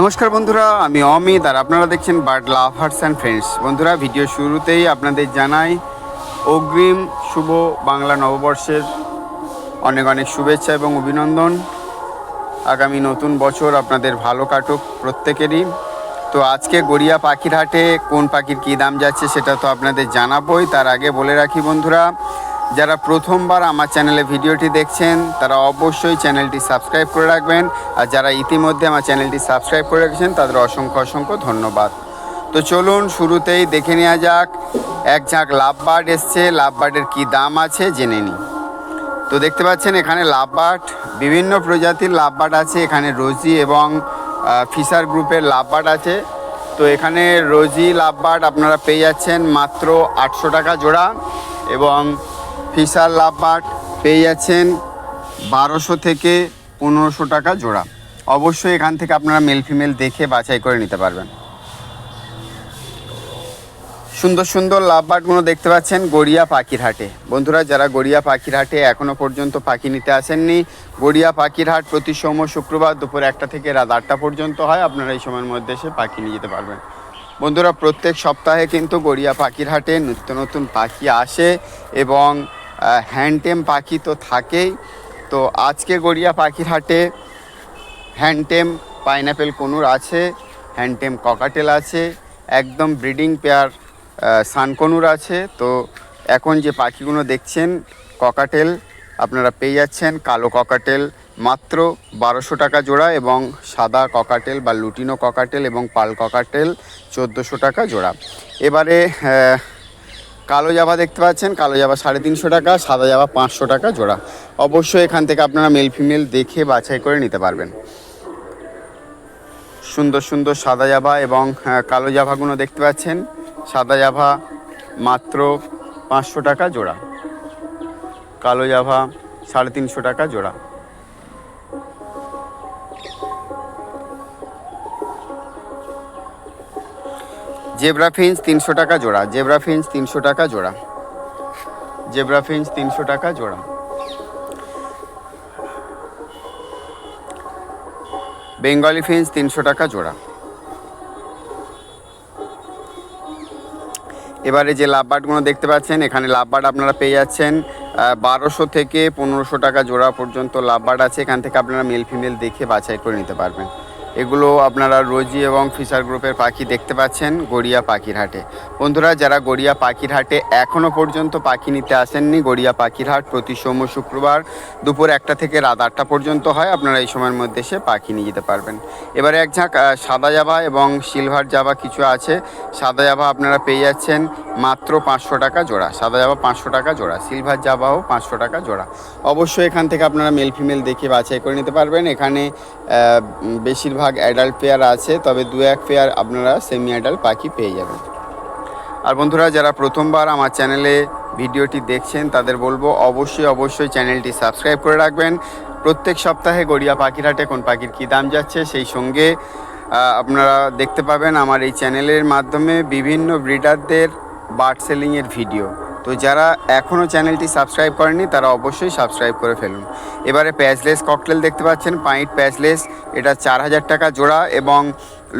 নমস্কার বন্ধুরা, আমি অমিত আর আপনারা দেখছেন বার্ড লাভার্স অ্যান্ড ফ্রেন্ডস বন্ধুরা, ভিডিও শুরুতেই আপনাদের জানাই, অগ্রিম শুভ বাংলা নববর্ষের অনেক অনেক শুভেচ্ছা এবং অভিনন্দন। আগামী নতুন বছর আপনাদের ভালো কাটুক প্রত্যেকেরই। তো আজকে গড়িয়া পাখির হাটে কোন পাখির কী দাম যাচ্ছে সেটা তো আপনাদের জানাবোই। তার আগে বলে রাখি বন্ধুরা যারা প্রথমবার আমার চ্যানেলে ভিডিওটি দেখছেন, তারা অবশ্যই চ্যানেলটি সাবস্ক্রাইব করে রাখবেন। আর যারা ইতিমধ্যে আমার চ্যানেলটি সাবস্ক্রাইব করে রেখেছেন, তাদের অসংখ্য অসংখ্য ধন্যবাদ। তো চলুন শুরুতেই দেখে নেওয়া যাক, এক ঝাঁক লাভবার্ড এসছে। লাভ বার্ডের কী দাম আছে জেনে নিই। তো দেখতে পাচ্ছেন, এখানে লাভবার্ড, বিভিন্ন প্রজাতির লাভবার্ড আছে। এখানে রোজি এবং ফিশার গ্রুপের লাভবার্ড আছে। তো এখানে রোজি লাভ বার্ড আপনারা পেয়ে যাচ্ছেন মাত্র আটশো টাকা জোড়া এবং ফিশার লাভবার্ড পেয়ে যাচ্ছেন বারোশো থেকে পনেরোশো টাকা জোড়া। অবশ্যই এখান থেকে আপনারা মেল ফিমেল দেখে বাছাই করে নিতে পারবেন। সুন্দর সুন্দর লাভবার্ডগুলো দেখতে পাচ্ছেন গড়িয়া পাখির হাটে বন্ধুরা, যারা গড়িয়া পাখির হাটে এখনও পর্যন্ত পাখি নিতে আসেননি, গড়িয়া পাখির হাট প্রতি সোম শুক্রবার দুপুর একটা থেকে রাত আটটা পর্যন্ত হয়। আপনারা এই সময়ের মধ্যে এসে পাখি নিয়ে যেতে পারবেন। বন্ধুরা, প্রত্যেক সপ্তাহে কিন্তু গড়িয়া পাখির হাটে নিত্য নতুন পাখি আসে এবং হ্যান্ডটেম পাখি তো থাকেই। তো আজকে গড়িয়া পাখির হাটে হ্যান্ডটেম পাইনাপেল কনুর আছে হ্যান্ডটেম ককাটেল আছে, একদম ব্রিডিং পেয়ার সানকনুর আছে। তো এখন যে পাখিগুলো দেখছেন ককাটেল আপনারা পেয়ে যাচ্ছেন, কালো ককাটেল মাত্র বারোশো টাকা জোড়া এবং সাদা ককাটেল বা লুটিনো ককাটেল এবং পাল ককাটেল চোদ্দোশো টাকা জোড়া। এবারে কালো জাভা দেখতে পাচ্ছেন, কালো জাভা সাড়ে তিনশো টাকা, সাদা জাভা পাঁচশো টাকা জোড়া। অবশ্যই এখান থেকে আপনারা মেল ফিমেল দেখে বাছাই করে নিতে পারবেন। সুন্দর সুন্দর সাদা জাভা এবং কালো জাভাগুলো দেখতে পাচ্ছেন। সাদা জাভা মাত্র পাঁচশো টাকা জোড়া। কালো জাভা সাড়ে তিনশো টাকা জোড়া। জেব্রা ফিন্স তিনশো টাকা জোড়া, জেব্রা ফিন্স তিনশো টাকা জোড়া, জেব্রা ফিন্স তিনশো টাকা জোড়া। বেঙ্গলি ফিন্স তিনশো টাকা জোড়া। এবারে যে লাভবার্ডগুলো দেখতে পাচ্ছেন, এখানে লাভবার্ড আপনারা পেয়ে যাচ্ছেন বারোশো থেকে পনেরোশো টাকা জোড়া পর্যন্ত লাভবার্ড আছে। এখান থেকে আপনারা মেল ফিমেল দেখে বাছাই করে নিতে পারবেন। এগুলো আপনারা রোজি এবং ফিশার গ্রুপের পাখি দেখতে পাচ্ছেন গড়িয়া পাখির হাটে বন্ধুরা যারা গড়িয়া পাখির হাটে এখনও পর্যন্ত পাখি নিতে আসেননি গড়িয়া পাখির হাট প্রতি সোম শুক্রবার দুপুর একটা থেকে রাত আটটা পর্যন্ত হয়। আপনারা এই সময়ের মধ্যে এসে পাখি নিয়ে যেতে পারবেন। এবারে এক ঝাঁক সাদা জাভা এবং সিলভার জাভা কিছু আছে। সাদা জাভা আপনারা পেয়ে যাচ্ছেন মাত্র পাঁচশো টাকা জোড়া। সাদা জাভা পাঁচশো টাকা জোড়া সিলভার জাভাও পাঁচশো টাকা জোড়া। অবশ্যই এখান থেকে আপনারা মেল ফিমেল দেখে বাছাই করে নিতে পারবেন। এখানে আহ, বেশিরভাগ অ্যাডাল্ট পেয়ার আছে, তবে দু এক পেয়ার আপনারা সেমি অ্যাডাল্ট পাখি পেয়ে যাবেন। আর বন্ধুরা, যারা প্রথমবার আমার চ্যানেলে ভিডিওটি দেখছেন, তাদের বলব অবশ্যই অবশ্যই চ্যানেলটি সাবস্ক্রাইব করে রাখবেন। প্রত্যেক সপ্তাহে গড়িয়া পাখির হাটে কোন পাখির কী দাম যাচ্ছে, সেই সঙ্গে আপনারা দেখতে পাবেন আমার এই চ্যানেলের মাধ্যমে বিভিন্ন ব্রিডারদের বার্ড সেলিংয়ের ভিডিও তো যারা এখনও চ্যানেলটি সাবস্ক্রাইব করেনি তারা অবশ্যই সাবস্ক্রাইব করে ফেলুন। এবারে প্যাচলেস ককটেল দেখতে পাচ্ছেন, পাইট প্যাচলেস, এটা চার হাজার টাকা জোড়া এবং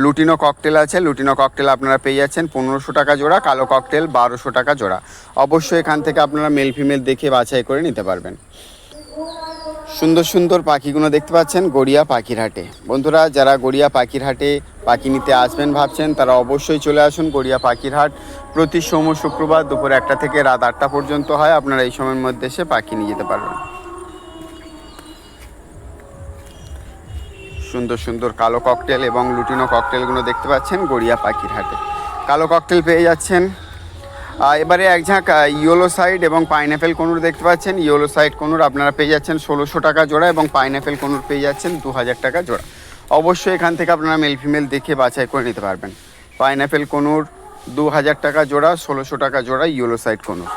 লুটিনো ককটেল আছে। লুটিনো ককটেল আপনারা পেয়ে যাচ্ছেন পনেরোশো টাকা জোড়া, কালো ককটেল বারোশো টাকা জোড়া। অবশ্যই এখান থেকে আপনারা মেল ফিমেল দেখে বাছাই করে নিতে পারবেন। সুন্দর সুন্দর পাখিগুলো দেখতে পাচ্ছেন গড়িয়া পাখির হাটে বন্ধুরা, যারা গড়িয়া পাখির হাটে পাখি নিতে আসবেন ভাবছেন, তারা অবশ্যই চলে আসুন গড়িয়া পাখির হাট প্রতি সোম শুক্রবার দুপুর একটা থেকে রাত আটটা পর্যন্ত হয়। আপনারা এই সময়ের মধ্যে এসে পাখি নিয়ে যেতে পারবেন। সুন্দর সুন্দর কালো ককটেল এবং লুটিনো ককটেলগুলো দেখতে পাচ্ছেন গড়িয়া পাখির হাটে কালো ককটেল পেয়ে যাচ্ছেন। এবারে এক ঝাঁক ইয়োলো সাইড এবং পাইনাপেল কনুর দেখতে পাচ্ছেন। ইয়োলো সাইড কনুর আপনারা পেয়ে যাচ্ছেন ষোলোশো টাকা জোড়া এবং পাইনাপেল কনুর পেয়ে যাচ্ছেন দু হাজার টাকা জোড়া। অবশ্যই এখান থেকে আপনারা মেল ফিমেল দেখে বাছাই করে নিতে পারবেন। পাইনাপেল কনুর দু হাজার টাকা জোড়া, ষোলোশো টাকা জোড়া ইয়োলো সাইড কনুর।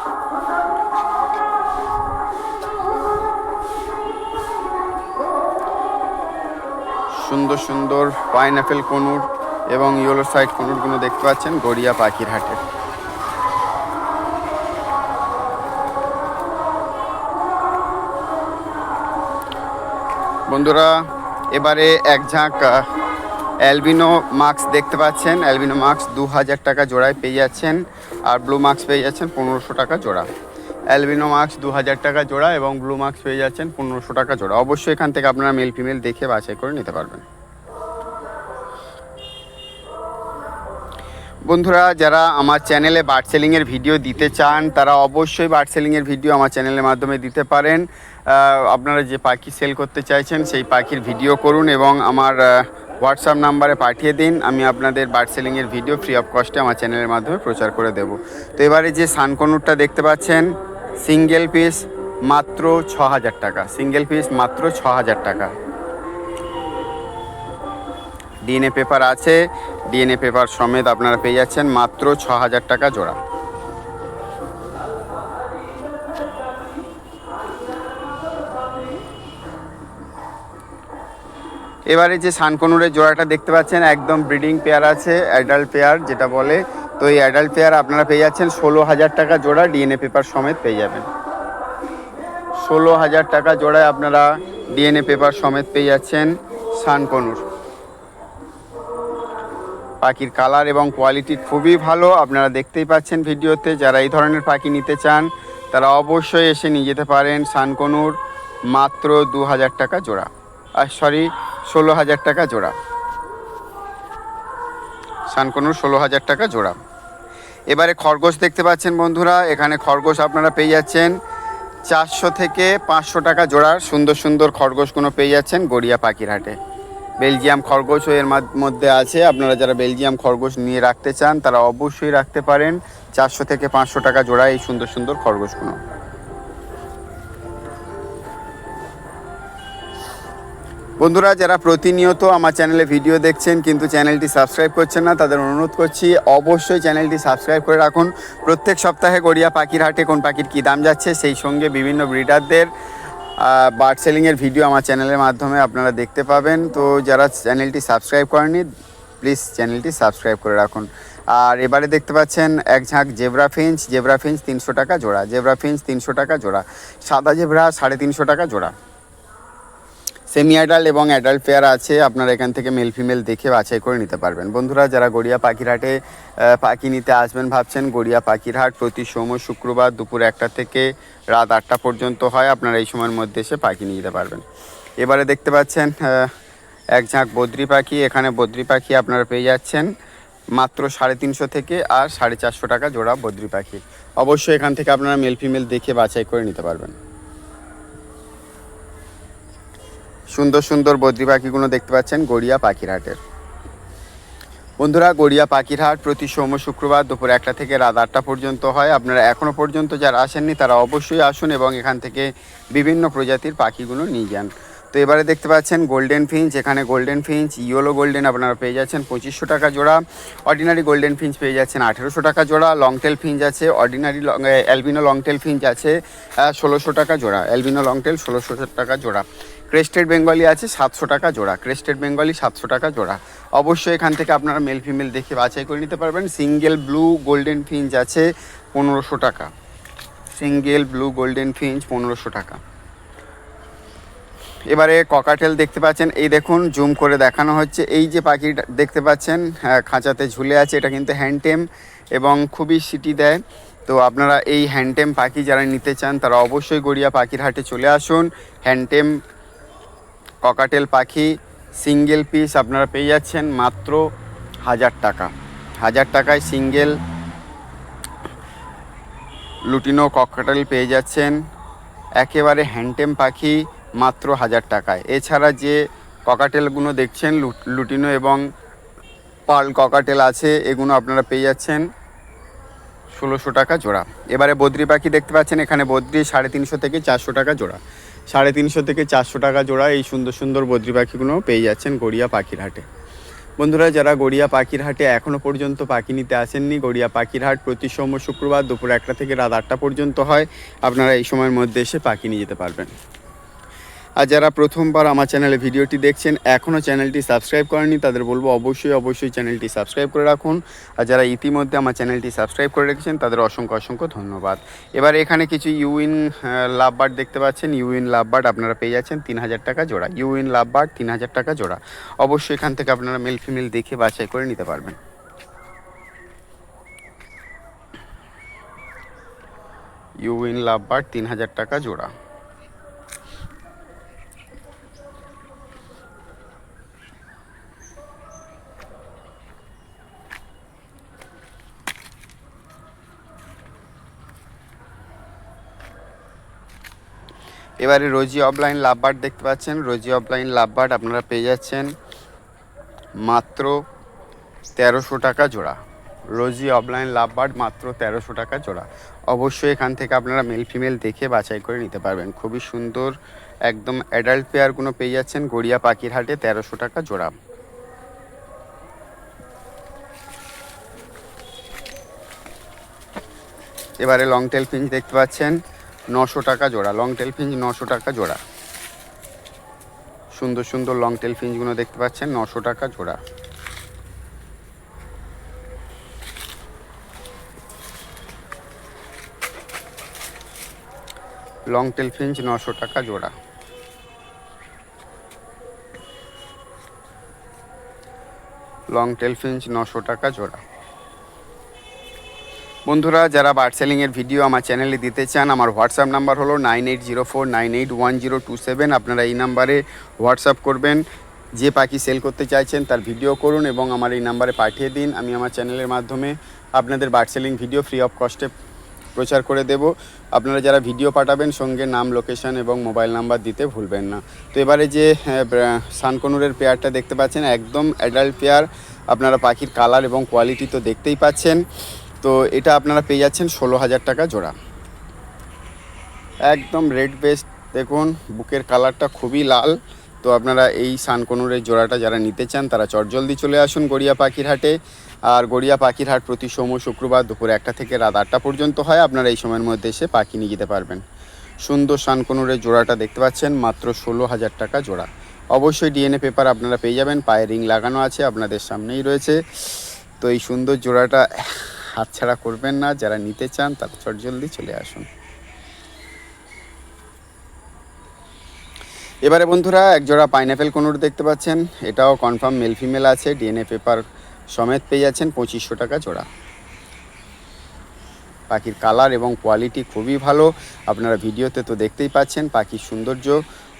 সুন্দর সুন্দর পাইনাপেল কনুর এবং ইয়েলো সাইড কনুরগুলো দেখতে পাচ্ছেন গড়িয়া পাখির হাটে। বন্ধুরা, এবারে এক ঝাঁক অ্যালবিনো মাস্ক দেখতে পাচ্ছেন। অ্যালবিনো মাস্ক দু হাজার টাকা জোড়ায় পেয়ে যাচ্ছেন আর ব্লু মাস্ক পেয়ে যাচ্ছেন পনেরোশো টাকা জোড়া। অ্যালবিনো মাস্ক দু হাজার টাকা জোড়া এবং ব্লু মাস্ক পেয়ে যাচ্ছেন পনেরোশো টাকা জোড়া। অবশ্যই এখান থেকে আপনারা মেল ফিমেল দেখে বাছাই করে নিতে পারবেন। বন্ধুরা, যারা আমার চ্যানেলে বার্ড সেলিংয়ের ভিডিও দিতে চান, তারা অবশ্যই বার্ড সেলিংয়ের ভিডিও আমার চ্যানেলের মাধ্যমে দিতে পারেন। আপনারা যে পাখি সেল করতে চাইছেন, সেই পাখির ভিডিও করুন এবং আমার হোয়াটসঅ্যাপ নাম্বারে পাঠিয়ে দিন। আমি আপনাদের বার্ড সেলিংয়ের ভিডিও ফ্রি অফ কস্টে আমার চ্যানেলের মাধ্যমে প্রচার করে দেব। তো এবারে যে সানকনুরটা দেখতে পাচ্ছেন সিঙ্গেল পিস মাত্র ছ হাজার টাকা। সিঙ্গেল পিস মাত্র ছ হাজার টাকা ডিএনএ পেপার আছে। ডিএনএ পেপার সমেত আপনারা পেয়ে যাচ্ছেন মাত্র ছ হাজার টাকা জোড়া। এবারে যে সানকনুরের জোড়াটা দেখতে পাচ্ছেন, একদম ব্রিডিং পেয়ার আছে, অ্যাডাল্ট পেয়ার যেটা বলে। তো এই অ্যাডাল্ট পেয়ার আপনারা পেয়ে যাচ্ছেন, ষোলো হাজার টাকা জোড়া ডিএনএ পেপার সমেত পেয়ে যাবেন। ষোলো হাজার টাকা জোড়ায় আপনারা ডিএনএ পেপার সমেত পেয়ে যাচ্ছেন সানকনুর। পাখির কালার এবং কোয়ালিটি খুবই ভালো, আপনারা দেখতেই পাচ্ছেন ভিডিওতে, যারা এই ধরনের পাখি নিতে চান, তারা অবশ্যই এসে নিয়ে যেতে পারেন সানকনুর, মাত্র দু হাজার টাকা জোড়া। সরি ষোলো হাজার টাকা জোড়া। সানকনুর ষোলো হাজার টাকা জোড়া। এবারে খরগোশ দেখতে পাচ্ছেন বন্ধুরা, এখানে খরগোশ আপনারা পেয়ে যাচ্ছেন। চারশো থেকে পাঁচশো টাকা জোড়ার সুন্দর সুন্দর খরগোশগুলো পেয়ে যাচ্ছেন গড়িয়া পাখির হাটে বেলজিয়াম খরগোশও এর মধ্যে আছে, আপনারা যারা বেলজিয়াম খরগোশ নিয়ে রাখতে চান, তারা অবশ্যই রাখতে পারেন। চারশো থেকে পাঁচশো টাকা জোড়া এই সুন্দর সুন্দর খরগোশগুলো। বন্ধুরা, যারা প্রতিনিয়ত আমার চ্যানেলে ভিডিও দেখছেন কিন্তু চ্যানেলটি সাবস্ক্রাইব করছেন না, তাদের অনুরোধ করছি অবশ্যই চ্যানেলটি সাবস্ক্রাইব করে রাখুন। প্রত্যেক সপ্তাহে গড়িয়া পাখির হাটে কোন পাখির কী দাম যাচ্ছে, সেই সঙ্গে বিভিন্ন ব্রিডারদের বার্ড সেলিংয়ের ভিডিও আমার চ্যানেলের মাধ্যমে আপনারা দেখতে পাবেন। তো যারা চ্যানেলটি সাবস্ক্রাইব করেনি প্লিজ চ্যানেলটি সাবস্ক্রাইব করে রাখুন। আর এবারে দেখতে পাচ্ছেন এক ঝাঁক জেব্রা ফিঞ্চ। জেব্রা ফিঞ্চ তিনশো টাকা জোড়া। জেব্রা ফিঞ্চ তিনশো টাকা জোড়া। সাদা জেব্রা সাড়ে তিনশো টাকা জোড়া। সেমি অ্যাডাল্ট এবং অ্যাডাল্ট পেয়ার আছে, আপনারা এখান থেকে মেল ফিমেল দেখে বাছাই করে নিতে পারবেন। বন্ধুরা, যারা গড়িয়া পাখিরহাটে পাখি নিতে আসবেন ভাবছেন, গড়িয়া পাখিরহাট প্রতি সোম শুক্রবার দুপুর একটা থেকে রাত আটটা পর্যন্ত হয়, আপনারা এই সময়ের মধ্যে এসে পাখি নিয়ে যেতে পারবেন। এবারে দেখতে পাচ্ছেন এক ঝাঁক বদ্রি পাখি, এখানে বদ্রি পাখি আপনারা পেয়ে যাচ্ছেন, মাত্র সাড়ে তিনশো থেকে আর সাড়ে চারশো টাকা জোড়া বদ্রি পাখি। অবশ্যই এখান থেকে আপনারা মেল ফিমেল দেখে বাছাই করে নিতে পারবেন। সুন্দর সুন্দর বদ্রি পাখিগুলো দেখতে পাচ্ছেন গড়িয়া পাখির হাটের বন্ধুরা, গড়িয়া পাখির হাট প্রতি সোম, শুক্রবার দুপুর একটা থেকে রাত আটটা পর্যন্ত হয়। আপনারা এখনও পর্যন্ত যারা আসেননি, তারা অবশ্যই আসুন এবং এখান থেকে বিভিন্ন প্রজাতির পাখিগুলো নিয়ে যান। তো এবারে দেখতে পাচ্ছেন গোল্ডেন ফিঞ্চ এখানে গোল্ডেন ফিঞ্চ ইয়েলো গোল্ডেন আপনারা পেয়ে যাচ্ছেন পঁচিশশো টাকা জোড়া। অর্ডিনারি গোল্ডেন ফিঞ্চ পেয়ে যাচ্ছেন আঠেরোশো টাকা জোড়া। লংটেল ফিঞ্চ আছে ordinary long albino longtail finch আছে ষোলোশো টাকা জোড়া। অ্যালবিনো লংটেল ষোলোশো টাকা জোড়া। ক্রেস্টেড বেঙ্গলি আছে সাতশো টাকা জোড়া। ক্রেস্টেড বেঙ্গলি সাতশো টাকা জোড়া। অবশ্যই এখান থেকে আপনারা মেল ফিমেল দেখে বাছাই করে নিতে পারবেন। সিঙ্গেল ব্লু গোল্ডেন ফিঞ্চ আছে পনেরোশো টাকা। সিঙ্গেল ব্লু গোল্ডেন ফিঞ্চ পনেরোশো টাকা। এবারে ককাটেল দেখতে পাচ্ছেন। এই দেখুন জুম করে দেখানো হচ্ছে। এই যে পাখি দেখতে পাচ্ছেন হ্যাঁ, খাঁচাতে ঝুলে আছে। এটা কিন্তু হ্যান্ডটেম এবং খুবই সিটি দেয়। তো আপনারা এই হ্যান্ডটেম পাখি যারা নিতে চান তারা অবশ্যই গড়িয়া পাখির হাটে চলে আসুন। হ্যান্ডটেম ককাটেল পাখি, সিঙ্গেল পিস আপনারা পেয়ে যাচ্ছেন মাত্র হাজার টাকা। হাজার টাকায় সিঙ্গেল লুটিনো ককাটেল পেয়ে যাচ্ছেন। একেবারে হ্যান্ডটেম পাখি মাত্র হাজার টাকায়। এছাড়া যে ককাটেলগুলো দেখছেন লুটিনো এবং পাল ককাটেল আছে, এগুলো আপনারা পেয়ে যাচ্ছেন ষোলোশো টাকা জোড়া। এবারে বদ্রি পাখি দেখতে পাচ্ছেন, এখানে বদ্রি সাড়ে তিনশো থেকে চারশো টাকা জোড়া। সাড়ে তিনশো থেকে চারশো টাকা জোড়া এই সুন্দর সুন্দর বদ্রি পাখিগুলো পেয়ে যাচ্ছেন গড়িয়া পাখির হাটে বন্ধুরা, যারা গড়িয়া পাখির হাটে এখনও পর্যন্ত পাখি নিতে আসেননি, গড়িয়া পাখির হাট প্রতি সোম শুক্রবার দুপুর একটা থেকে রাত আটটা পর্যন্ত হয়। আপনারা এই সময়ের মধ্যে এসে পাখি নিয়ে যেতে পারবেন। আর যারা প্রথমবার আমার চ্যানেলে ভিডিওটি দেখছেন, এখনও চ্যানেলটি সাবস্ক্রাইব করেনি তাদের বলব অবশ্যই অবশ্যই চ্যানেলটি সাবস্ক্রাইব করে রাখুন। আর যারা ইতিমধ্যে আমার চ্যানেলটি সাবস্ক্রাইব করে রেখেছেন, তাদের অসংখ্য অসংখ্য ধন্যবাদ। এবার এখানে কিছু ইউইন লাভ বার্ড দেখতে পাচ্ছেন। ইউইন লাভ বার্ড আপনারা পেয়ে যাচ্ছেন তিন হাজার টাকা জোড়া। ইউইন লাভ বার্ড তিন হাজার টাকা জোড়া। অবশ্যই এখান থেকে আপনারা মেল ফিমেল দেখে বাছাই করে নিতে পারবেন। ইউইন লাভ বার্ড তিন হাজার টাকা জোড়া। এবারে রোজি অফলাইন লাভবার্ড দেখতে পাচ্ছেন। রোজি অফলাইন লাভবার্ড আপনারা পেয়ে যাচ্ছেন মাত্র তেরোশো টাকা জোড়া। রোজি অফলাইন লাভবার্ড মাত্র তেরোশো টাকা জোড়া। অবশ্যই এখান থেকে আপনারা মেল ফিমেল দেখে বাছাই করে নিতে পারবেন। খুবই সুন্দর, একদম অ্যাডাল্ট পেয়ারগুলো পেয়ে যাচ্ছেন গড়িয়া পাখির হাটে তেরোশো টাকা জোড়া। এবারে লং টেল ফিঞ্চ দেখতে পাচ্ছেন। নশো টাকা জোড়া লং টেল ফিঞ্চ নশো টাকা জোড়া। সুন্দর সুন্দর লং টেল ফিঞ্চগুলো দেখতে পাচ্ছেন, নশো টাকা জোড়া। লং টেল ফিঞ্চ নশো টাকা জোড়া। লং টেল ফিঞ্চ নশো টাকা জোড়া। বন্ধুরা, যারা বার্ড সেলিংয়ের ভিডিও আমার চ্যানেলে দিতে চান, আমার হোয়াটসঅ্যাপ নাম্বার হলো nine eight zero four nine eight one zero two seven. আপনারা এই নাম্বারে হোয়াটসঅ্যাপ করবেন, যে পাখি সেল করতে চাইছেন তার ভিডিও করুন এবং আমার এই নাম্বারে পাঠিয়ে দিন। আমি আমার চ্যানেলের মাধ্যমে আপনাদের bird selling video free of কস্টে প্রচার করে দেব। আপনারা যারা ভিডিও পাঠাবেন, সঙ্গে নাম, লোকেশন এবং মোবাইল নাম্বার দিতে ভুলবেন না। তো এবারে যে সানকনুরের পেয়ারটা দেখতে পাচ্ছেন, একদম অ্যাডাল্ট পেয়ার। আপনারা পাখির কালার এবং কোয়ালিটি তো দেখতেই পাচ্ছেন। তো এটা আপনারা পেয়ে যাচ্ছেন ষোলো হাজার টাকা জোড়া। একদম রেড বেস্ট দেখুন, বুকের কালারটা খুবই লাল। তো আপনারা এই সানকনুরের জোড়াটা যারা নিতে চান, তারা চটজলদি চলে আসুন গড়িয়া পাখির হাটে। আর গড়িয়া পাখির হাট প্রতি সোম শুক্রবার দুপুর একটা থেকে রাত আটটা পর্যন্ত হয়। আপনারা এই সময়ের মধ্যে এসে পাখি নিয়ে যেতে পারবেন। সুন্দর সানকনুরের জোড়াটা দেখতে পাচ্ছেন, মাত্র ষোলো হাজার টাকা জোড়া। অবশ্যই ডিএনএ পেপার আপনারা পেয়ে যাবেন, পায়ে রিং লাগানো আছে, আপনাদের সামনেই রয়েছে। তো এই সুন্দর জোড়াটা হাতছাড়া করবেন না, যারা নিতে চান তারা চটজলদি চলে আসুন। এবারে বন্ধুরা, একজোড়া পাইনাপেল কোনুর দেখতে পাচ্ছেন। এটাও কনফার্ম মেল ফিমেল আছে ডিএনএ পেপার সমেত পেয়ে যাচ্ছেন পঁচিশশো টাকা জোড়া। পাখির কালার এবং কোয়ালিটি খুবই ভালো। আপনারা ভিডিওতে তো দেখতেই পাচ্ছেন, পাখির সৌন্দর্য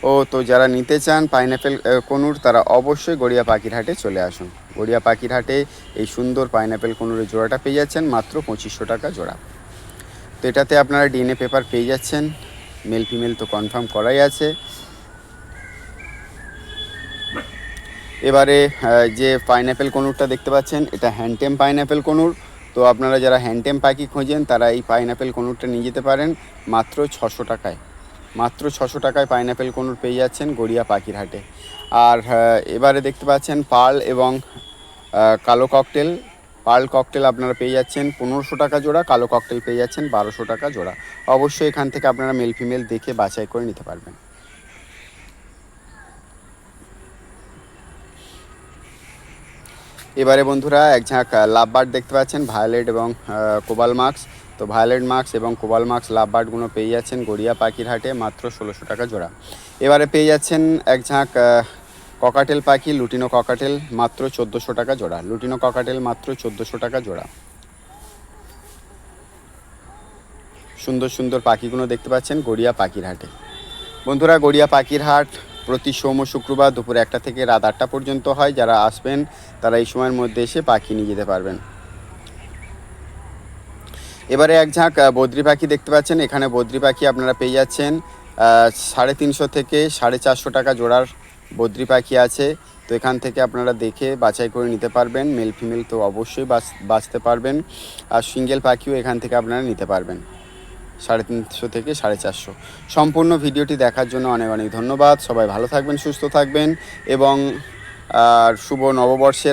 ও তো যারা নিতে চান পাইনাপেল কনুর, তারা অবশ্যই গড়িয়া পাখির হাটে চলে আসুন। গড়িয়া পাখির হাটে এই সুন্দর পাইনাপেল কনুরের জোড়াটা পেয়ে যাচ্ছেন, মাত্র পঁচিশশো টাকা জোড়া। তো এটাতে আপনারা ডিএনএ পেপার পেয়ে যাচ্ছেন, মেল ফিমেল তো কনফার্ম করাই আছে। এবারে যে পাইনাপেল কনুরটা দেখতে পাচ্ছেন, এটা হ্যান্ডটেম পাইনাপেল কনুর। তো আপনারা যারা হ্যান্ডটেম পাখি খোঁজেন, তারা এই পাইনাপেল কনুরটা নিয়ে যেতে পারেন, মাত্র ছশো টাকায়। মাত্র ছশো টাকায় পাইনাপেল কনুর পেয়ে যাচ্ছেন গড়িয়া পাখির হাটে আর এবারে দেখতে পাচ্ছেন পার্ল এবং কালো ককটেল। পার্ল ককটেল আপনারা পেয়ে যাচ্ছেন পনেরোশো টাকা জোড়া, কালো ককটেল পেয়ে যাচ্ছেন বারোশো টাকা জোড়া। অবশ্যই এখান থেকে আপনারা মেল ফিমেল দেখে বাছাই করে নিতে পারবেন। এবারে বন্ধুরা, এক ঝাঁক লাভবার্ড দেখতে পাচ্ছেন ভায়োলেট এবং কোবাল মার্কস তো ভায়োলেট মার্কস এবং কোবাল মার্কস লাভবার্ডগুলো পেয়ে যাচ্ছেন গড়িয়া পাখির হাটে মাত্র ষোলোশো টাকা জোড়া। এবারে পেয়ে যাচ্ছেন এক ঝাঁক ককাটেল পাখি, লুটিনো ককাটেল, মাত্র চোদ্দোশো টাকা জোড়া। লুটিনো ককাটেল মাত্র চোদ্দোশো টাকা জোড়া। সুন্দর সুন্দর পাখিগুলো দেখতে পাচ্ছেন গড়িয়া পাখির হাটে। বন্ধুরা, গড়িয়া পাখির হাট প্রতি সোম শুক্রবার দুপুর একটা থেকে রাত আটটা পর্যন্ত হয়। যারা আসবেন, তারা এই সময়ের মধ্যে এসে পাখি নিয়ে যেতে পারবেন। এবারে এক ঝাঁক বদ্রি পাখি দেখতে পাচ্ছেন। এখানে বদ্রি পাখি আপনারা পেয়ে যাচ্ছেন। সাড়ে তিনশো থেকে সাড়ে চারশো টাকা জোড়ার বদ্রি পাখি আছে। তো এখান থেকে আপনারা দেখে বাছাই করে নিতে পারবেন। মেল ফিমেল তো অবশ্যই বাঁচ- বাঁচতে পারবেন। আর সিঙ্গেল পাখিও এখান থেকে আপনারা নিতে পারবেন। সাড়ে তিনশো থেকে সাড়ে চারশো। সম্পূর্ণ ভিডিওটি দেখার জন্য অনেক অনেক ধন্যবাদ। সবাই ভালো থাকবেন, সুস্থ থাকবেন এবং, আর শুভ নববর্ষের